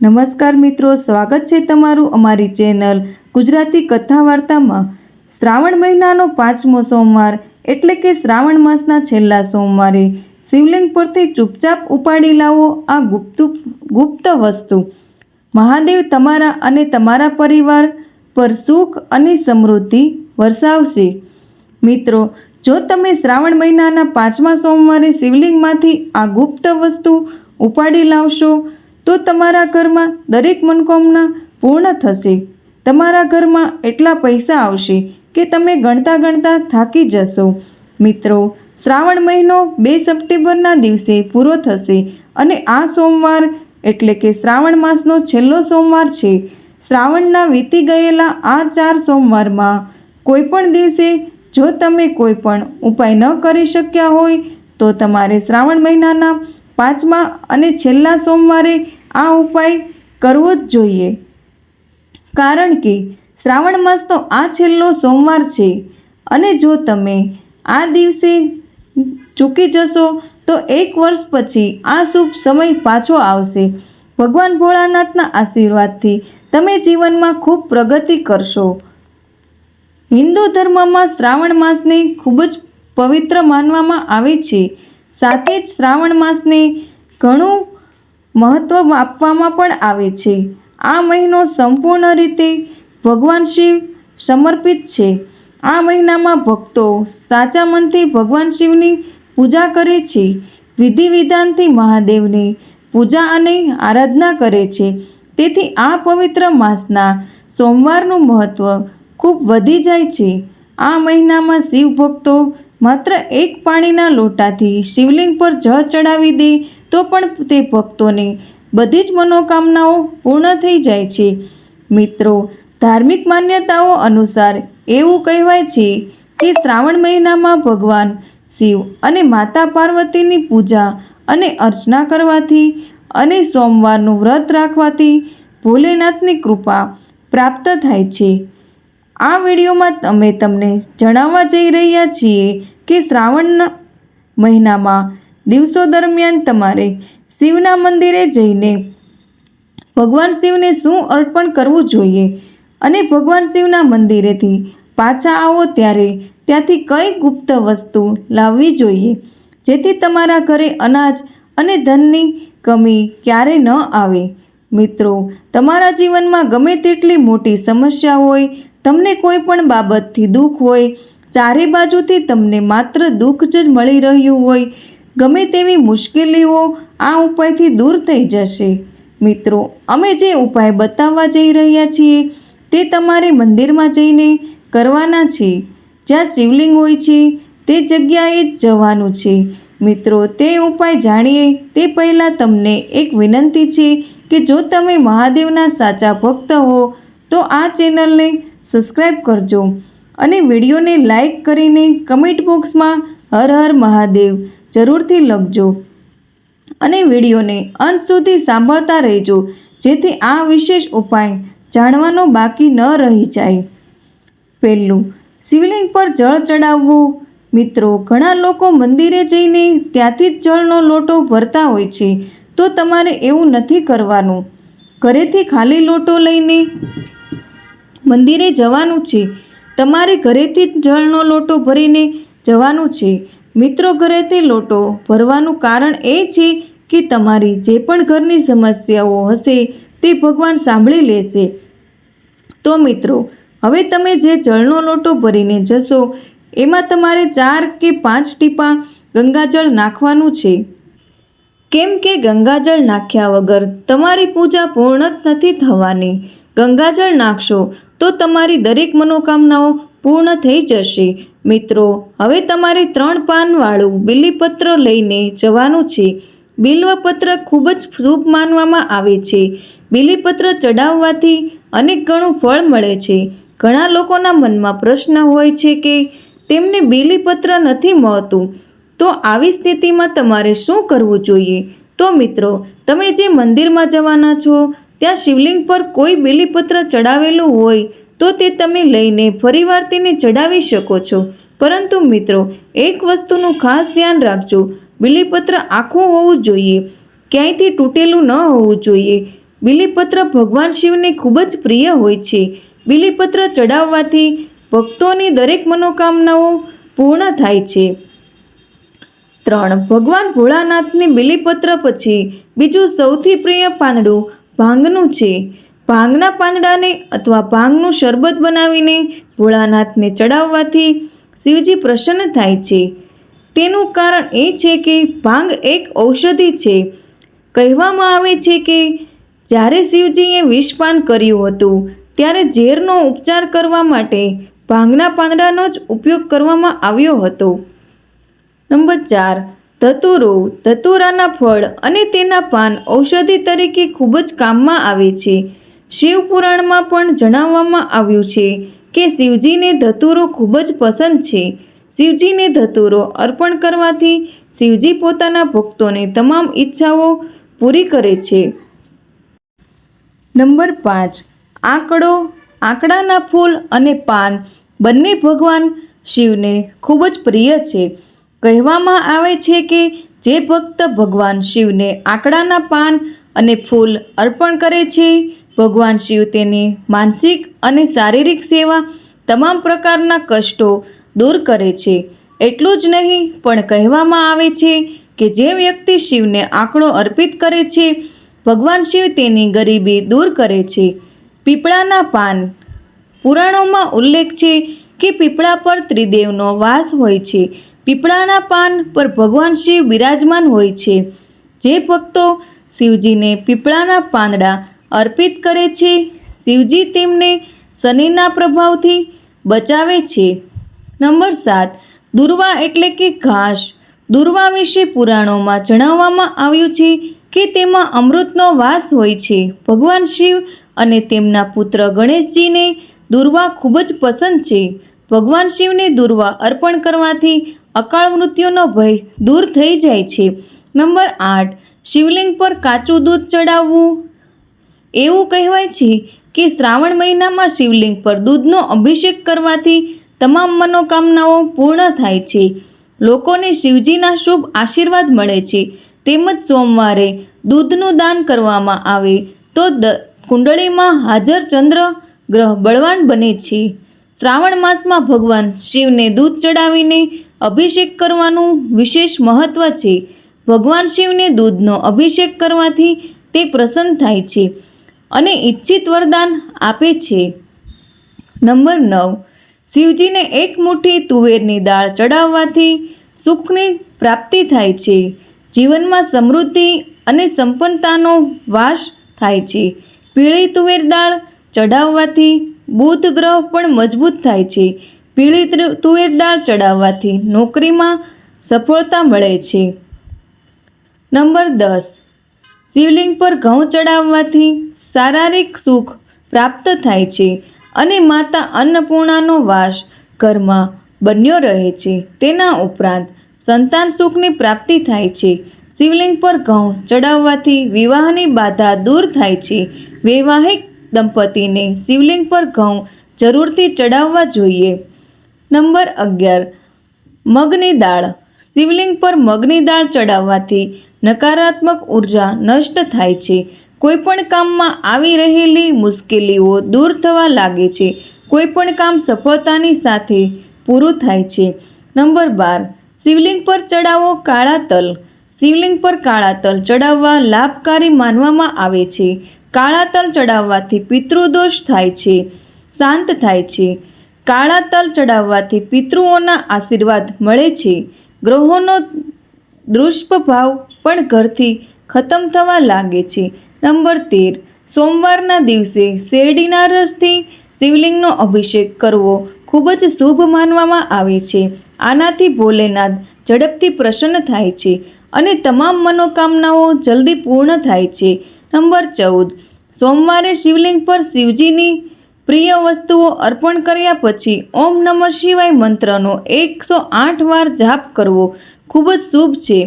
નમસ્કાર મિત્રો, સ્વાગત છે તમારું અમારી ચેનલ ગુજરાતી કથા વાર્તામાં. શ્રાવણ મહિનાનો પાંચમો સોમવાર એટલે કે શ્રાવણ માસના છેલ્લા સોમવારે શિવલિંગ પરથી ચૂપચાપ ઉપાડી લાવો આ ગુપ્ત ગુપ્ત વસ્તુ. મહાદેવ તમારા અને તમારા પરિવાર પર સુખ અને સમૃદ્ધિ વરસાવશે. મિત્રો, જો તમે શ્રાવણ મહિનાના પાંચમા સોમવારે શિવલિંગમાંથી આ ગુપ્ત વસ્તુ ઉપાડી લાવશો તો તમારા ઘરમાં દરેક મનોકામના પૂર્ણ થશે. તમારા ઘરમાં એટલા પૈસા આવશે કે તમે ગણતા ગણતા થાકી જશો. મિત્રો, શ્રાવણ મહિનો બે સપ્ટેમ્બરના દિવસે પૂરો થશે અને આ સોમવાર એટલે કે શ્રાવણ માસનો છેલ્લો સોમવાર છે. શ્રાવણના વીતી ગયેલા આ ચાર સોમવારમાં કોઈ પણ દિવસે જો તમે કોઈ પણ ઉપાય ન કરી શક્યા હોય તો તમારે શ્રાવણ મહિનાના પાંચમા અને છેલ્લા સોમવારે આ ઉપાય કરવો જ જોઈએ. કારણ કે શ્રાવણ માસ તો આ છેલ્લો સોમવાર છે અને જો તમે આ દિવસે ચૂકી જશો, તો એક વર્ષ પછી આ શુભ સમય પાછો આવશે. ભગવાન ભોળાનાથના આશીર્વાદથી તમે જીવનમાં ખૂબ પ્રગતિ કરશો. હિન્દુ ધર્મમાં શ્રાવણ માસને ખૂબ જ પવિત્ર માનવામાં આવે છે. સાથે જ શ્રાવણ માસને ઘણું મહત્ત્વ આપવામાં પણ આવે છે. આ મહિનો સંપૂર્ણ રીતે ભગવાન શિવ સમર્પિત છે. આ મહિનામાં ભક્તો સાચા મનથી ભગવાન શિવની પૂજા કરે છે. વિધિ વિધાનથી મહાદેવની પૂજા અને આરાધના કરે છે. તેથી આ પવિત્ર માસના સોમવારનું મહત્ત્વ ખૂબ વધી જાય છે. આ મહિનામાં શિવ ભક્તો માત્ર એક પાણીના લોટાથી શિવલિંગ પર જળ ચડાવી દે તો પણ તે ભક્તોની બધી જ મનોકામનાઓ પૂર્ણ થઈ જાય છે. મિત્રો, ધાર્મિક માન્યતાઓ અનુસાર એવું કહેવાય છે કે શ્રાવણ મહિનામાં ભગવાન શિવ અને માતા પાર્વતીની પૂજા અને અર્ચના કરવાથી અને સોમવારનું વ્રત રાખવાથી ભોલેનાથની કૃપા પ્રાપ્ત થાય છે. આ વિડીયોમાં અમે તમને જણાવવા જઈ રહ્યા છીએ કે શ્રાવણ મહિનામાં દિવસો દરમિયાન તમારે શિવના મંદિરે જઈને ભગવાન શિવને શું અર્પણ કરવું જોઈએ અને ભગવાન શિવના મંદિરેથી પાછા આવો ત્યારે ત્યાંથી કઈ ગુપ્ત વસ્તુ લાવવી જોઈએ? જેથી તમારા ઘરે અનાજ અને ધનની કમી ક્યારે ન આવે. મિત્રો, તમારા જીવનમાં ગમે તેટલી મોટી સમસ્યા હોય, તમને કોઈ પણ બાબતથી દુઃખ હોય, ચારે બાજુથી તમને માત્ર દુઃખ જ મળી રહ્યું હોય ગમે તેવી મુશ્કેલીઓ આ ઉપાયથી દૂર થઈ જશે. મિત્રો, અમે જે ઉપાય બતાવવા જઈ રહ્યા છીએ તે તમારે મંદિરમાં જઈને કરવાના છે. જ્યાં શિવલિંગ હોય છે, તે જગ્યાએ જ જવાનું છે. મિત્રો, તે ઉપાય જાણીએ તે પહેલાં તમને એક વિનંતી છે કે જો તમે મહાદેવના સાચા ભક્ત હો, તો આ ચેનલને સબસ્ક્રાઈબ કરજો અને વિડીયોને લાઈક કરીને કમેન્ટ બોક્સમાં હર હર મહાદેવ જરૂરથી લખજો અને વિડીયોને અંત સુધી સાંભળતા રહેજો. જેથી આ વિશેષ ઉપાય જાણવાનો બાકી ન રહી જાય. પહેલું, શિવલિંગ પર જળ ચડાવવું. મિત્રો, ઘણા લોકો મંદિરે જઈને ત્યાંથી જ જળનો લોટો ભરતા હોય છે. તો તમારે એવું નથી કરવાનું. ઘરેથી ખાલી લોટો લઈને મંદિરે જવાનું છે. તમારે ઘરેથી જ જળનો લોટો ભરીને જવાનું છે. મિત્રો ઘરેથી લોટો ભરવાનું કારણ એ છે કે તમારી જે પણ ઘરની સમસ્યાઓ હશે તે ભગવાન સાંભળી લેશે. તો મિત્રો, હવે તમે જે જળનો લોટો ભરીને જશો, એમાં તમારે ચાર કે પાંચ ટીપા ગંગાજળ નાખવાનું છે. કેમ કે ગંગાજળ નાખ્યા વગર તમારી પૂજા પૂર્ણ જ નથી થવાની. ગંગાજળ નાખશો તો તમારી દરેક મનોકામનાઓ પૂર્ણ થઈ જશે. મિત્રો, હવે તમારે ત્રણ પાનવાળું બિલીપત્ર લઈને જવાનું છે. બિલ્વપત્ર ખૂબ જ શુભ માનવામાં આવે છે. બિલીપત્ર ચડાવવાથી અનેક ગણું ફળ મળે છે. ઘણા લોકોના મનમાં પ્રશ્ન હોય છે કે તેમને બિલીપત્ર નથી મળતું. તો આવી સ્થિતિમાં તમારે શું કરવું જોઈએ? તો મિત્રો, તમે જે મંદિરમાં જવાના છો, ત્યાં શિવલિંગ પર કોઈ બિલીપત્ર ચડાવેલું હોય તો તે તમે લઈને ફરીવાર તેને ચડાવી શકો છો. પરંતુ મિત્રો, એક વસ્તુનું ખાસ ધ્યાન રાખજો. બિલીપત્ર આખું હોવું જોઈએ. ક્યાંયથી તૂટેલું ન હોવું જોઈએ. બિલીપત્ર ભગવાન શિવને ખૂબ જ પ્રિય હોય છે. બિલીપત્ર ચડાવવાથી ભક્તોની દરેક મનોકામનાઓ પૂર્ણ થાય છે. ત્રણ, ભગવાન ભોળાનાથને બિલીપત્ર પછી બીજું સૌથી પ્રિય પાંદડું ભાંગનું છે. ભાંગના પાંદડાને અથવા ભાંગનું શરબત બનાવીને ભોળાનાથને ચડાવવાથી શિવજી પ્રસન્ન થાય છે. તેનું કારણ એ છે કે ભાંગ એક ઔષધિ છે. કહેવામાં આવે છે કે જ્યારે શિવજીએ વિષપાન કર્યું હતું, ત્યારે ઝેરનો ઉપચાર કરવા માટે ભાંગના પાંદડાનો જ ઉપયોગ કરવામાં આવ્યો હતો. નંબર ચાર ધતુરો ધતુરાના ફળ અને તેના પાન ઔષધિ તરીકે ખૂબ જ કામમાં આવે છે. શિવ પુરાણમાં પણ જણાવવામાં આવ્યું છે કે શિવજીને ધતુરો ખૂબ જ પસંદ છે. શિવજીને ધતુરો અર્પણ કરવાથી શિવજી પોતાના ભક્તોને તમામ ઈચ્છાઓ પૂરી કરે છે. નંબર પાંચ. આંકડો, આંકડાના ફૂલ અને પાન બંને ભગવાન શિવને ખૂબ જ પ્રિય છે. કહેવામાં આવે છે કે જે ભક્ત ભગવાન શિવને આંકડાના પાન અને ફૂલ અર્પણ કરે છે ભગવાન શિવ તેની માનસિક અને શારીરિક સેવા તમામ પ્રકારના કષ્ટો દૂર કરે છે. એટલું જ નહીં, પણ કહેવામાં આવે છે કે જે વ્યક્તિ શિવને આંકડો અર્પિત કરે છે, ભગવાન શિવ તેની ગરીબી દૂર કરે છે. પીપળાના પાન. પુરાણોમાં ઉલ્લેખ છે કે પીપળા પર ત્રિદેવનો વાસ હોય છે. પીપળાના પાન પર ભગવાન શિવ બિરાજમાન હોય છે. જે ભક્તો શિવજીને પીપળાના પાંદડા અર્પિત કરે છે. શિવજી તેમને શનિના પ્રભાવથી બચાવે છે. નંબર સાત. દુર્વા એટલે કે ઘાસ. દુર્વા વિશે પુરાણોમાં જણાવવામાં આવ્યું છે કે તેમાં અમૃતનો વાસ હોય છે. ભગવાન શિવ અને તેમના પુત્ર ગણેશજીને દુર્વા ખૂબ જ પસંદ છે. ભગવાન શિવને દુર્વા અર્પણ કરવાથી અકાળ મૃત્યુનો ભય દૂર થઈ જાય છે. નંબર આઠ. શિવલિંગ પર કાચું દૂધ ચડાવવું. એવું કહેવાય છે કે શ્રાવણ મહિનામાં શિવલિંગ પર દૂધનો અભિષેક કરવાથી તમામ મનોકામનાઓ પૂર્ણ થાય છે. લોકોને શિવજીના શુભ આશીર્વાદ મળે છે. તેમજ સોમવારે દૂધનું દાન કરવામાં આવે તો દ કુંડળીમાં હાજર ચંદ્ર ગ્રહ બળવાન બને છે. શ્રાવણ માસમાં ભગવાન શિવને દૂધ ચડાવીને અભિષેક કરવાનું વિશેષ મહત્ત્વ છે. ભગવાન શિવને દૂધનો અભિષેક કરવાથી તે પ્રસન્ન થાય છે. અને ઈચ્છિત વરદાન આપે છે. નંબર નવ. શિવજીને એક મુઠ્ઠી તુવેરની દાળ ચડાવવાથી સુખની પ્રાપ્તિ થાય છે. જીવનમાં સમૃદ્ધિ અને સંપન્નતાનો વાસ થાય છે. પીળી તુવેર દાળ ચડાવવાથી બુધ ગ્રહ પણ મજબૂત થાય છે. પીળી તુવેર દાળ ચડાવવાથી નોકરીમાં સફળતા મળે છે. નંબર દસ. શિવલિંગ પર ઘઉં ચડાવવાથી શારીરિક સુખ પ્રાપ્ત થાય છે અને માતા અન્નપૂર્ણાનો વાસ ઘરમાં બન્યો રહે છે. તેના ઉપરાંત સંતાન સુખની પ્રાપ્તિ થાય છે. શિવલિંગ પર ઘઉં ચડાવવાથી વિવાહની બાધા દૂર થાય છે. વૈવાહિક દંપતીને શિવલિંગ પર ઘઉં જરૂરથી ચડાવવા જોઈએ. નંબર અગિયાર. મગની દાળ. શિવલિંગ પર મગની દાળ ચડાવવાથી નકારાત્મક ઊર્જા નષ્ટ થાય છે. કોઈપણ કામમાં આવી રહેલી મુશ્કેલીઓ દૂર થવા લાગે છે. કોઈપણ કામ સફળતાની સાથે પૂરું થાય છે. નંબર બાર, શિવલિંગ પર ચડાવો કાળા તલ. શિવલિંગ પર કાળા તલ ચડાવવા લાભકારી માનવામાં આવે છે. કાળા તલ ચડાવવાથી પિતૃદોષ થાય છે. શાંત થાય છે. કાળા તલ ચડાવવાથી પિતૃઓના આશીર્વાદ મળે છે. ગ્રહોનો દુષ્પ્રભાવ પણ ઘરથી ખતમ થવા લાગે છે. નંબર તેર. સોમવારના દિવસે શેરડીના રસથી શિવલિંગનો અભિષેક કરવો ખૂબ જ શુભ માનવામાં આવે છે. આનાથી ભોલેનાથ ઝડપથી પ્રસન્ન થાય છે અને તમામ મનોકામનાઓ જલ્દી પૂર્ણ થાય છે. નંબર ચૌદ. સોમવારે શિવલિંગ પર શિવજીની પ્રિય વસ્તુઓ અર્પણ કર્યા પછી ઓમ નમઃ શિવાય મંત્રનો એકસો આઠ વાર જાપ કરવો ખૂબ જ શુભ છે.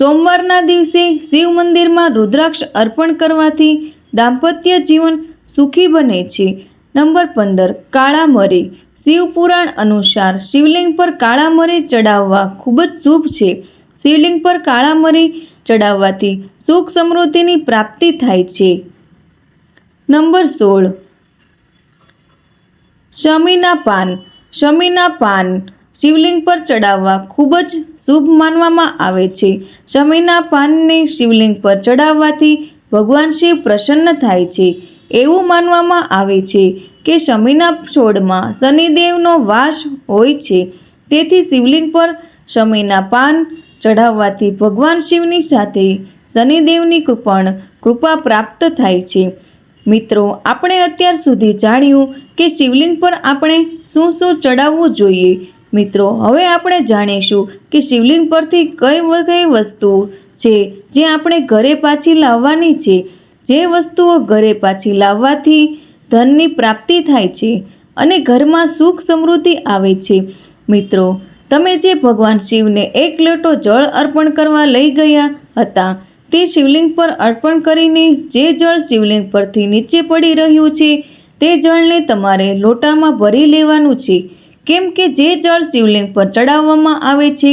સોમવારના દિવસે શિવ મંદિરમાં રુદ્રાક્ષ અર્પણ કરવાથી દાંપત્ય જીવન સુખી બને છે. નંબર પંદર કાળા મરી શિવ પુરાણ અનુસાર શિવલિંગ પર કાળા મરી ચડાવવા ખૂબ જ શુભ છે. શિવલિંગ પર કાળા મરી ચડાવવાથી સુખ સમૃદ્ધિની પ્રાપ્તિ થાય છે. નંબર સોળ, શમીના પાન. શમીના પાન શિવલિંગ પર ચડાવવા ખૂબ જ શુભ માનવામાં આવે છે. શમીના પાનને શિવલિંગ પર ચડાવવાથી ભગવાન શિવ પ્રસન્ન થાય છે. એવું માનવામાં આવે છે કે શમીના છોડમાં શનિદેવનો વાસ હોય છે. તેથી શિવલિંગ પર શમીના પાન ચઢાવવાથી ભગવાન શિવની સાથે શનિદેવની પણ કૃપા પ્રાપ્ત થાય છે. મિત્રો, આપણે અત્યાર સુધી જાણ્યું કે શિવલિંગ પર આપણે શું શું ચડાવવું જોઈએ. મિત્રો, હવે આપણે જાણીશું કે શિવલિંગ પરથી કઈ કઈ વસ્તુ છે જે આપણે ઘરે પાછી લાવવાની છે? જે વસ્તુઓ ઘરે પાછી લાવવાથી ધનની પ્રાપ્તિ થાય છે અને ઘરમાં સુખ સમૃદ્ધિ આવે છે. મિત્રો, તમે જે ભગવાન શિવને એક લોટો જળ અર્પણ કરવા લઈ ગયા હતા, તે શિવલિંગ પર અર્પણ કરીને જે જળ શિવલિંગ પરથી નીચે પડી રહ્યું છે, તે જળને તમારે લોટામાં ભરી લેવાનું છે. કેમ કે જે જળ શિવલિંગ પર ચડાવવામાં આવે છે,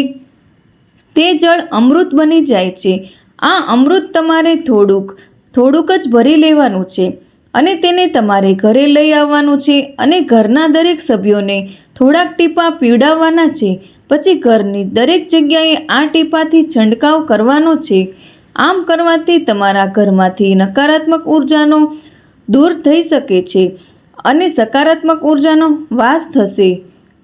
તે જળ અમૃત બની જાય છે. આ અમૃત તમારે થોડુંક થોડુંક જ ભરી લેવાનું છે અને તેને તમારે ઘરે લઈ આવવાનું છે અને ઘરના દરેક સભ્યોને થોડાક ટીપા પીવડાવવાના છે. પછી ઘરની દરેક જગ્યાએ આ ટીપાથી છંટકાવ કરવાનો છે. આમ કરવાથી તમારા ઘરમાંથી નકારાત્મક ઉર્જાનો દૂર થઈ શકે છે અને સકારાત્મક ઉર્જાનો વાસ થશે.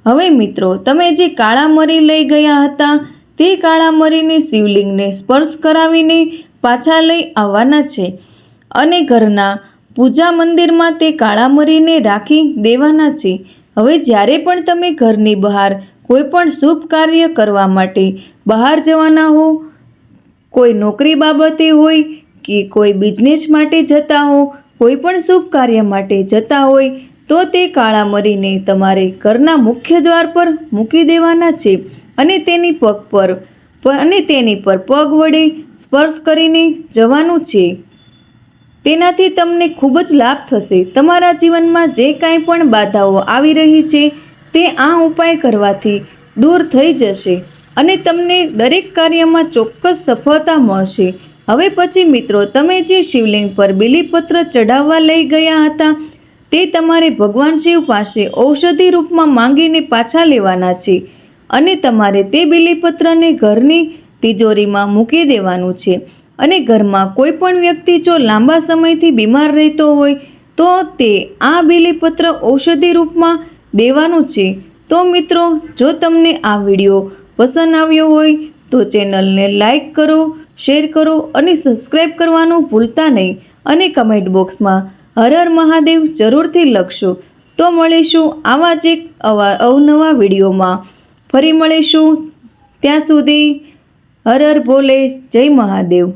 હવે મિત્રો, તમે જે કાળા મરી લઈ ગયા હતા, તે કાળા મરીને શિવલિંગને સ્પર્શ કરાવીને પાછા લઈ આવવાના છે અને ઘરના પૂજા મંદિરમાં તે કાળા મરીને રાખી દેવાના છે. હવે જ્યારે પણ તમે ઘરની બહાર કોઈ પણ શુભ કાર્ય કરવા માટે બહાર જવાના હો, કોઈ નોકરી બાબતે હોય કે કોઈ બિઝનેસ માટે જતા હો, કોઈ પણ શુભ કાર્ય માટે જતા હોય તો તે કાળા મરીને તમારે ઘરના મુખ્ય દ્વાર પર મૂકી દેવાના છે અને તેની પગ પર અને તેની પર પગ વડે સ્પર્શ કરીને જવાનું છે. તેનાથી તમને ખૂબ જ લાભ થશે. તમારા જીવનમાં જે કાંઈ પણ બાધાઓ આવી રહી છે, તે આ ઉપાય કરવાથી દૂર થઈ જશે અને તમને દરેક કાર્યમાં ચોક્કસ સફળતા મળશે. હવે પછી મિત્રો, તમે જે શિવલિંગ પર બિલીપત્ર ચઢાવવા લઈ ગયા હતા તે તમારે ભગવાન શિવ પાસે ઔષધિ રૂપમાં માંગીને પાછા લેવાના છે અને તમારે તે બિલીપત્રને ઘરની તિજોરીમાં મૂકી દેવાનું છે. અને ઘરમાં કોઈ પણ વ્યક્તિ જો લાંબા સમયથી બીમાર રહેતો હોય, તો તે આ બિલીપત્ર ઔષધિ રૂપમાં દેવાનું છે. તો મિત્રો, જો તમને આ વીડિયો પસંદ આવ્યો હોય, તો ચેનલને લાઈક કરો, શેર કરો અને સબસ્ક્રાઈબ કરવાનું ભૂલતા નહીં. અને કમેન્ટ બોક્સમાં હર હર મહાદેવ જરૂરથી લખશો. તો મળીશું આવા જ એક અવા, અવનવા વિડીયોમાં. ફરી મળીશું. ત્યાં સુધી હર હર ભોલે જય મહાદેવ.